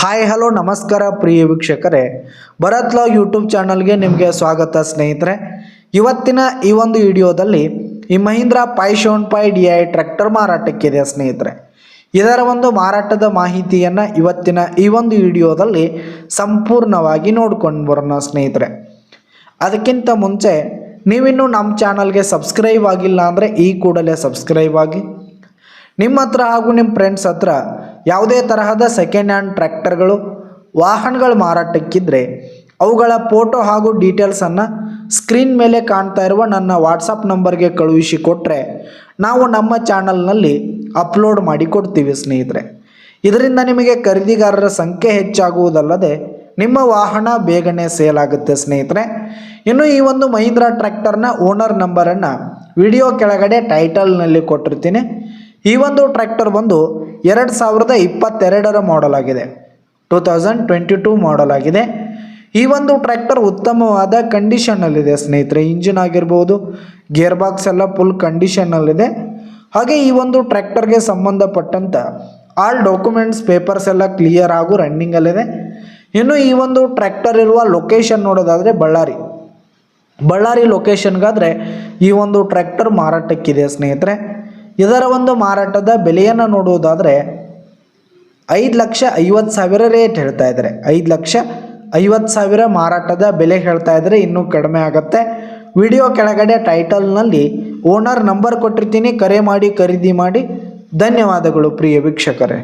Hi hello ನಮಸ್ಕಾರ ಪ್ರಿಯ ವೀಕ್ಷಕರೇ. Bharat log YouTube ಚಾನಲ್ಗೆ ನಿಮಗೆ ಸ್ವಾಗತ ಸ್ನೇಹಿತರೆ. ಇವತ್ತಿನ ಈ ಒಂದು ವಿಡಿಯೋದಲ್ಲಿ ಈ Mahindra five seven five D I tractor ಮಾರಾಟಕ್ಕಿದೆ ಸ್ನೇಹಿತರೆ. ಇದರ ಒಂದು ಮಾರಾಟದ ಮಾಹಿತಿಯನ್ನು ಇವತ್ತಿನ ಈ ಒಂದು ವಿಡಿಯೋದಲ್ಲಿ ಸಂಪೂರ್ಣವಾಗಿ ನೋಡ್ಕೊಂಡು ಬರೋಣ ಸ್ನೇಹಿತರೆ. ಅದಕ್ಕಿಂತ ಮುಂಚೆ ನೀವಿನ್ನೂ ನಮ್ಮ ಚಾನಲ್ಗೆ ಸಬ್ಸ್ಕ್ರೈಬ್ ಆಗಿಲ್ಲ ಅಂದರೆ ಈ ಕೂಡಲೇ ಸಬ್ಸ್ಕ್ರೈಬ್ ಆಗಿ. ನಿಮ್ಮ ಹತ್ರ ಹಾಗೂ ನಿಮ್ಮ ಫ್ರೆಂಡ್ಸ್ ಹತ್ರ ಯಾವುದೇ ತರಹದ ಸೆಕೆಂಡ್ ಹ್ಯಾಂಡ್ ಟ್ರ್ಯಾಕ್ಟರ್ಗಳು ವಾಹನಗಳು ಮಾರಾಟಕ್ಕಿದ್ದರೆ ಅವುಗಳ ಫೋಟೋ ಹಾಗೂ ಡೀಟೇಲ್ಸನ್ನು ಸ್ಕ್ರೀನ್ ಮೇಲೆ ಕಾಣ್ತಾ ಇರುವ ನನ್ನ ವಾಟ್ಸಪ್ ನಂಬರ್ಗೆ ಕಳುಹಿಸಿ ಕೊಟ್ಟರೆ ನಾವು ನಮ್ಮ ಚಾನಲ್ನಲ್ಲಿ ಅಪ್ಲೋಡ್ ಮಾಡಿ ಕೊಡ್ತೀವಿ ಸ್ನೇಹಿತರೆ. ಇದರಿಂದ ನಿಮಗೆ ಖರೀದಿಗಾರರ ಸಂಖ್ಯೆ ಹೆಚ್ಚಾಗುವುದಲ್ಲದೆ ನಿಮ್ಮ ವಾಹನ ಬೇಗನೆ ಸೇಲ್ ಆಗುತ್ತೆ ಸ್ನೇಹಿತರೆ. ಇನ್ನು ಈ ಒಂದು ಮಹೀಂದ್ರಾ ಟ್ರ್ಯಾಕ್ಟರ್ನ ಓನರ್ ನಂಬರನ್ನು ವಿಡಿಯೋ ಕೆಳಗಡೆ ಟೈಟಲ್ನಲ್ಲಿ ಕೊಟ್ಟಿರ್ತೀನಿ. ಈ ಒಂದು ಟ್ರ್ಯಾಕ್ಟರ್ ಬಂದು ಎರಡು ಸಾವಿರದ ಇಪ್ಪತ್ತೆರಡರ ಮಾಡಲ್ ಆಗಿದೆ. Two thousand twenty two model ಆಗಿದೆ. ಈ ಒಂದು ಟ್ರ್ಯಾಕ್ಟರ್ ಉತ್ತಮವಾದ ಕಂಡೀಷನ್ನಲ್ಲಿದೆ ಸ್ನೇಹಿತರೆ. ಇಂಜಿನ್ ಆಗಿರ್ಬೋದು ಗೇರ್ ಬಾಕ್ಸ್ ಎಲ್ಲ ಫುಲ್ ಕಂಡೀಷನ್ನಲ್ಲಿದೆ ಹಾಗೆ ಈ ಒಂದು ಟ್ರ್ಯಾಕ್ಟರ್ಗೆ ಸಂಬಂಧಪಟ್ಟಂಥ ಆಲ್ ಡಾಕ್ಯುಮೆಂಟ್ಸ್ ಪೇಪರ್ಸ್ ಎಲ್ಲ ಕ್ಲಿಯರ್ ಆಗು ರನ್ನಿಂಗಲ್ಲಿದೆ ಇನ್ನು ಈ ಒಂದು ಟ್ರ್ಯಾಕ್ಟರ್ ಇರುವ ಲೊಕೇಶನ್ ನೋಡೋದಾದರೆ ಬಳ್ಳಾರಿ. ಬಳ್ಳಾರಿ ಲೊಕೇಶನ್ಗಾದರೆ ಈ ಒಂದು ಟ್ರ್ಯಾಕ್ಟರ್ ಮಾರಾಟಕ್ಕಿದೆ ಸ್ನೇಹಿತರೆ. ಇದರ ಒಂದು ಮಾರಾಟದ ಬೆಲೆಯನ್ನು ನೋಡುವುದಾದರೆ ಐದು ಲಕ್ಷ ಐವತ್ತು ಸಾವಿರ ರೇಟ್ ಹೇಳ್ತಾ ಇದ್ದಾರೆ. ಐದು ಲಕ್ಷ ಐವತ್ತು ಸಾವಿರ ಮಾರಾಟದ ಬೆಲೆ ಹೇಳ್ತಾ ಇದ್ದರೆ. ಇನ್ನೂ ಕಡಿಮೆ ಆಗುತ್ತೆ. ವಿಡಿಯೋ ಕೆಳಗಡೆ ಟೈಟಲ್ನಲ್ಲಿ ಓನರ್ ನಂಬರ್ ಕೊಟ್ಟಿರ್ತೀನಿ. ಕರೆ ಮಾಡಿ, ಖರೀದಿ ಮಾಡಿ. ಧನ್ಯವಾದಗಳು ಪ್ರಿಯ ವೀಕ್ಷಕರೇ.